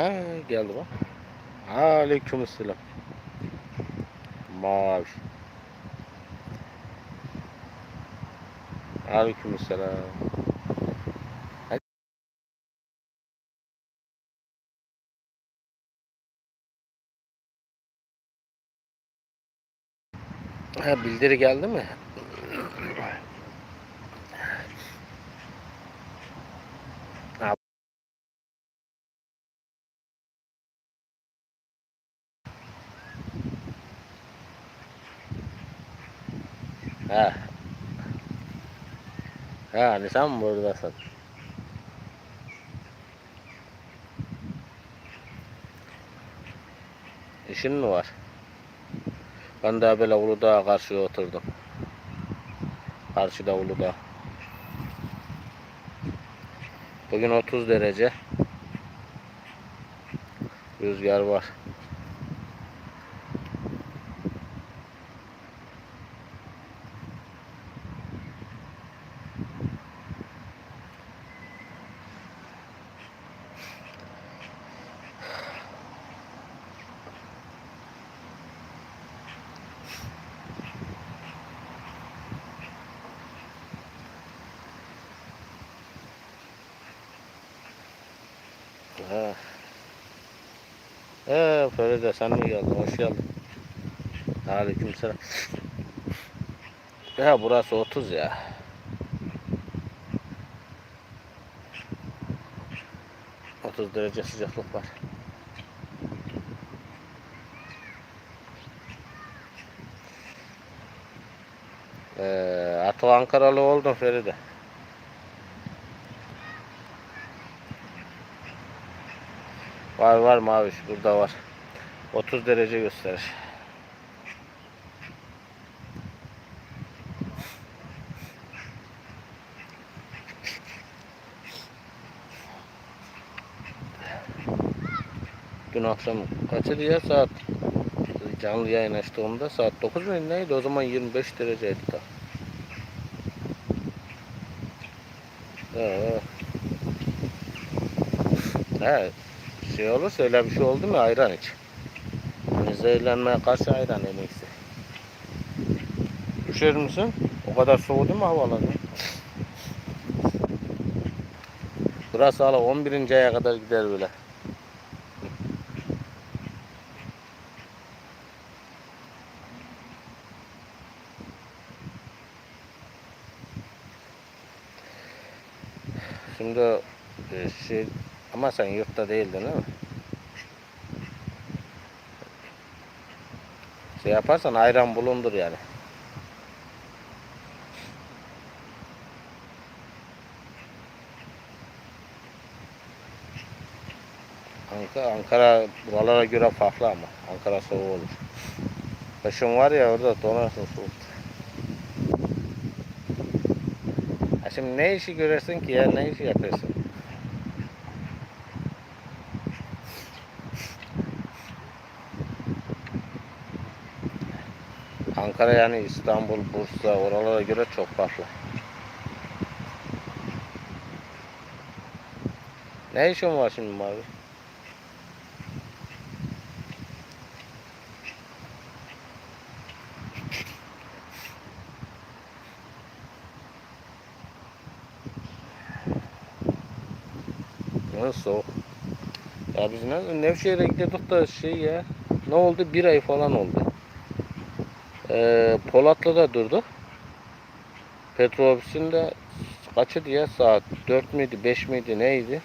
Ha geldi bak. Aleykümselam. Mavi. Aleykümselam. Hadi. Ha bildiri geldi mi? Ha, hani sen buradasın? İşin mi var? Ben de böyle Uludağ'a karşıya oturdum. Karşıda Uludağ. Bugün 30 derece. Rüzgar var. Ha. Ee, Feride sen mi geldin? Hoş geldin. Aleykümselam. Ya burası 30 ya. Otuz derece sıcaklık var. Ee, artık Ankaralı oldun Feride. Var var maviş burada var. 30 derece gösterir. Dün akşam kaçıydı ya saat canlı yayın açtığımda saat 9 mu neydi o zaman 25 dereceydi da. Ee, he, şey olursa öyle bir şey oldu mu ayran iç. Zehirlenmeye karşı ayran en iyisi. Üşür müsün? O kadar soğudu mu havalar? Burası hala 11. aya kadar gider böyle. Şimdi e, şey ama sen yurtta değildin değil mi? Şey yaparsan ayran bulundur yani. Ankara, Ankara buralara göre farklı ama. Ankara soğuk olur. Kışın var ya orada donarsın soğuk. Ha şimdi ne işi görürsün ki ya ne işi yapıyorsun? Ankara yani İstanbul, Bursa oralara göre çok farklı. Ne işin var şimdi mavi? Ne soğuk. Ya biz ne, Nevşehir'e gidiyorduk da şey ya. Ne oldu? Bir ay falan oldu. Ee, Polatlı'da durduk. Petrobüsünde kaçı diye saat 4 müydü 5 miydi neydi?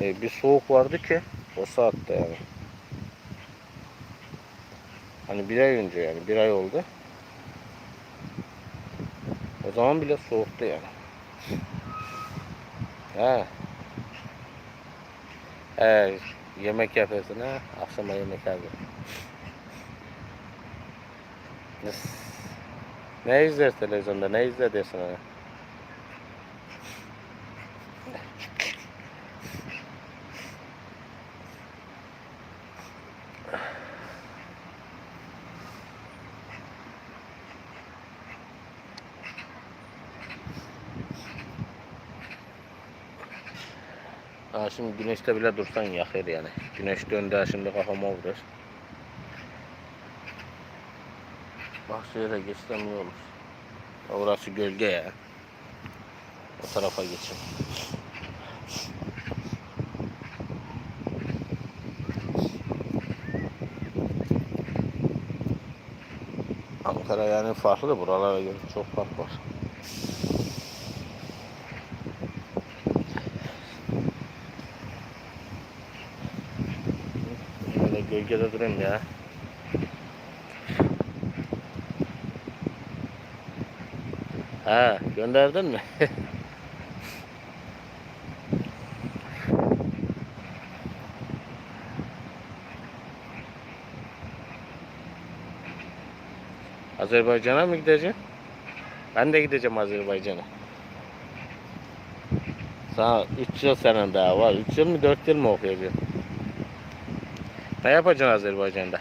Ee, bir soğuk vardı ki o saatte yani. Hani bir ay önce yani bir ay oldu. O zaman bile soğuktu yani. He. He, yemek yapıyorsun ha. Akşama yemek Ne izler televizyonda? Ne izler diyorsun ona? Ha şimdi güneşte bile dursan yakar yani. Güneş döndü şimdi kafama vurur. Bak şöyle geçsem iyi Orası gölge ya. O tarafa geçeyim. Ankara yani farklı buralara göre çok fark var. Böyle gölgede durayım ya. Ha, gönderdin mi? Azerbaycan'a mı gideceksin? Ben de gideceğim Azerbaycan'a. Sana 3 yıl senin daha var. 3 yıl mı 4 yıl mı okuyacaksın? Ne yapacaksın Azerbaycan'da?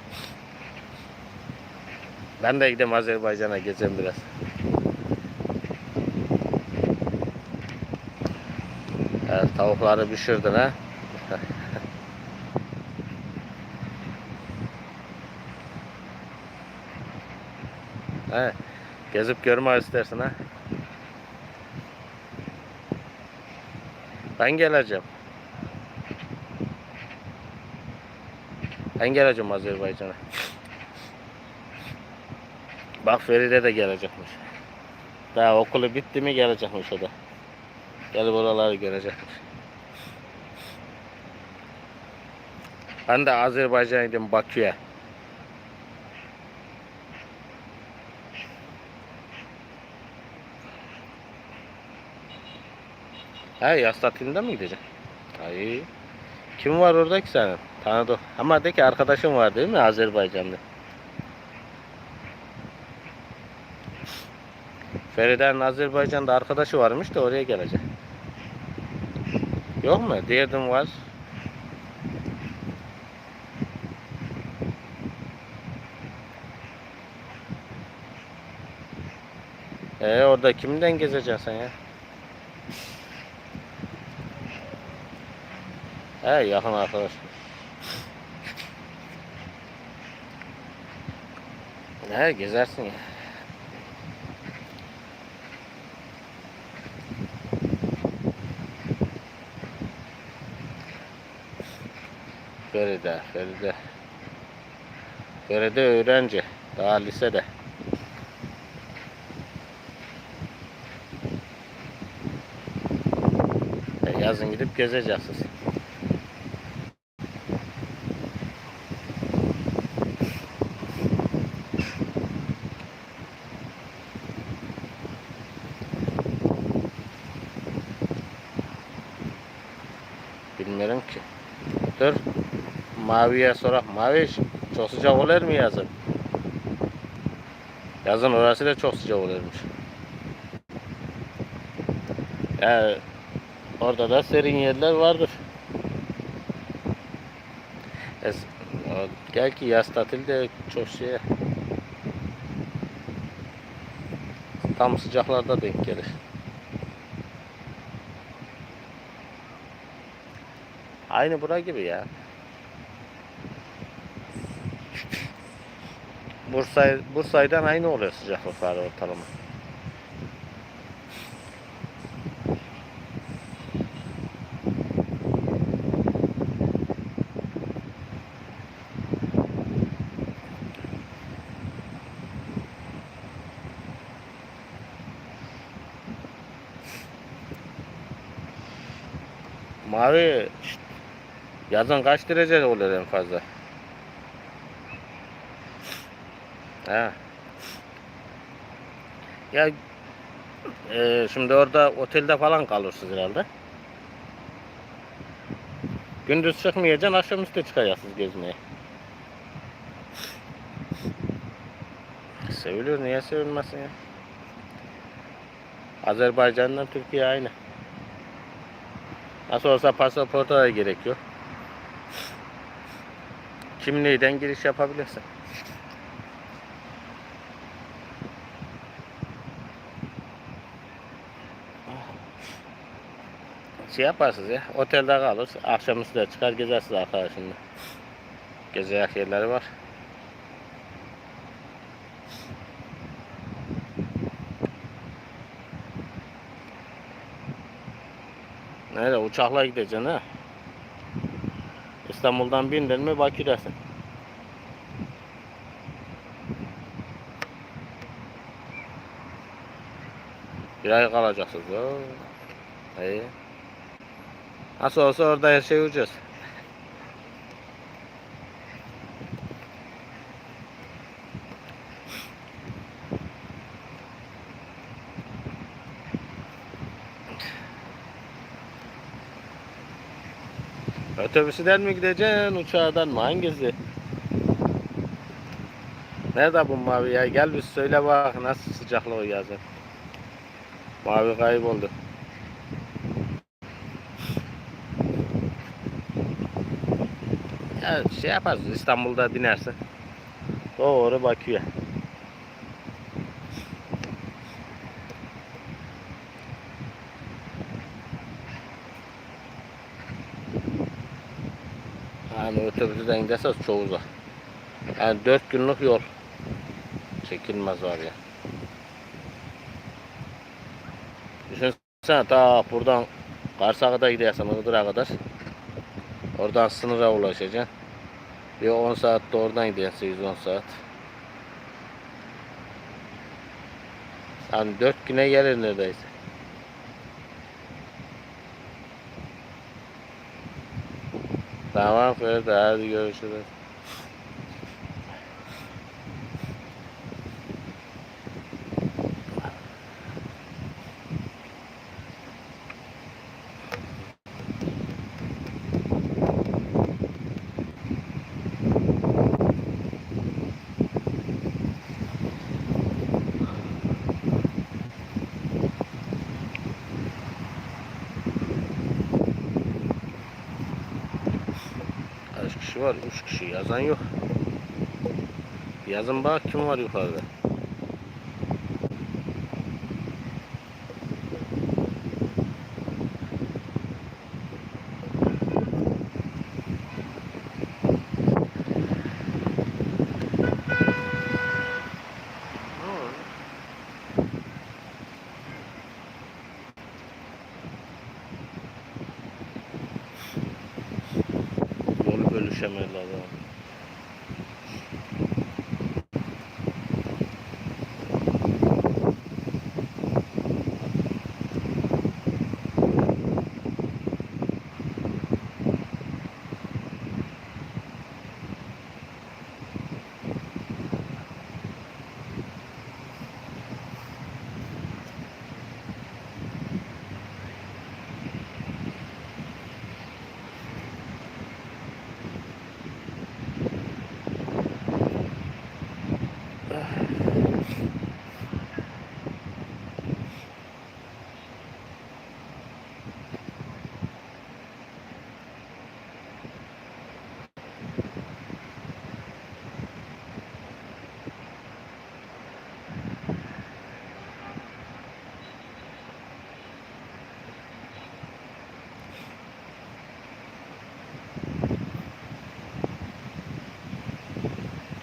Ben de gideyim Azerbaycan'a gezeyim biraz. Evet, tavukları pişirdin ha. He, gezip görme istersin ha. Ben geleceğim. Ben geleceğim Azerbaycan'a. Bak Feride de gelecekmiş. Daha okulu bitti mi gelecekmiş o da. Gelip oraları görecekmiş. Ben de Azerbaycan'a gideyim Bakü'ye. Ha yaz tatilinde mi gideceksin? Ay. Kim var orada ki senin? Tanıdık. Ama de ki arkadaşın var değil mi Azerbaycanlı? Feride'nin Azerbaycan'da arkadaşı varmış da oraya gelecek. Yok mu? Diyordum var. Ee orada kimden gezeceksin ya? He yakın arkadaş. He gezersin ya. Feride, Feride. Feride öğrenci. Daha lisede. Gidip gezeceksiniz. Bilmiyorum ki. Dur. Maviye sorak. Mavi çok sıcak olur mu yazın? Yazın orası da çok sıcak olurmuş. Ya orada da serin yerler vardır. Es, gel ki yaz tatilde çok şey tam sıcaklarda denk gelir. Aynı bura gibi ya. Bursa Bursa'dan aynı oluyor sıcaklıkları ortalama. Mavi şşt, yazın kaç derece oluyor en fazla? Ha. Ya e, şimdi orada otelde falan kalırsınız herhalde. Gündüz çıkmayacaksın, akşamüstü çıkacaksınız gezmeye. Seviliyor, niye sevilmesin ya? Azerbaycan'dan Türkiye aynı. Nasıl olsa pasaporta da gerek yok. Kimliğinden giriş yapabilirsin. şey yaparsınız ya. Otelde kalır. Akşamüstü de çıkar gezersiniz arkadaşınla. Gezecek yerleri var. Nerede? Uçakla gideceksin ha? İstanbul'dan bindin mi Bakü'desin. Bir ay kalacaksınız. Oo. İyi. Nasıl olsa orada her şey ucuz. Otobüsüden mi gideceksin, uçağdan mı? Hangisi? Nerede bu mavi ya? Gel bir söyle bak nasıl sıcaklığı yazın. Mavi kayboldu. Ya şey yaparız İstanbul'da dinersin. Doğru Bakü'ye. Giderseniz çok uzak. Yani dört günlük yol. Çekilmez var ya. Düşünsene ta buradan Karsak'a gidersen Iğdır'a kadar. Oradan sınıra ulaşacaksın. Bir 10 saat de oradan gidersin 8-10 saat. Yani 4 güne gelir neredeyse. تمام خیلی در دیگه شده. Kaç kişi var? 3 kişi. Yazan yok. Yazın bak kim var yukarıda.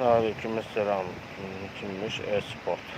Aleykümselam. Kimmiş? Esport.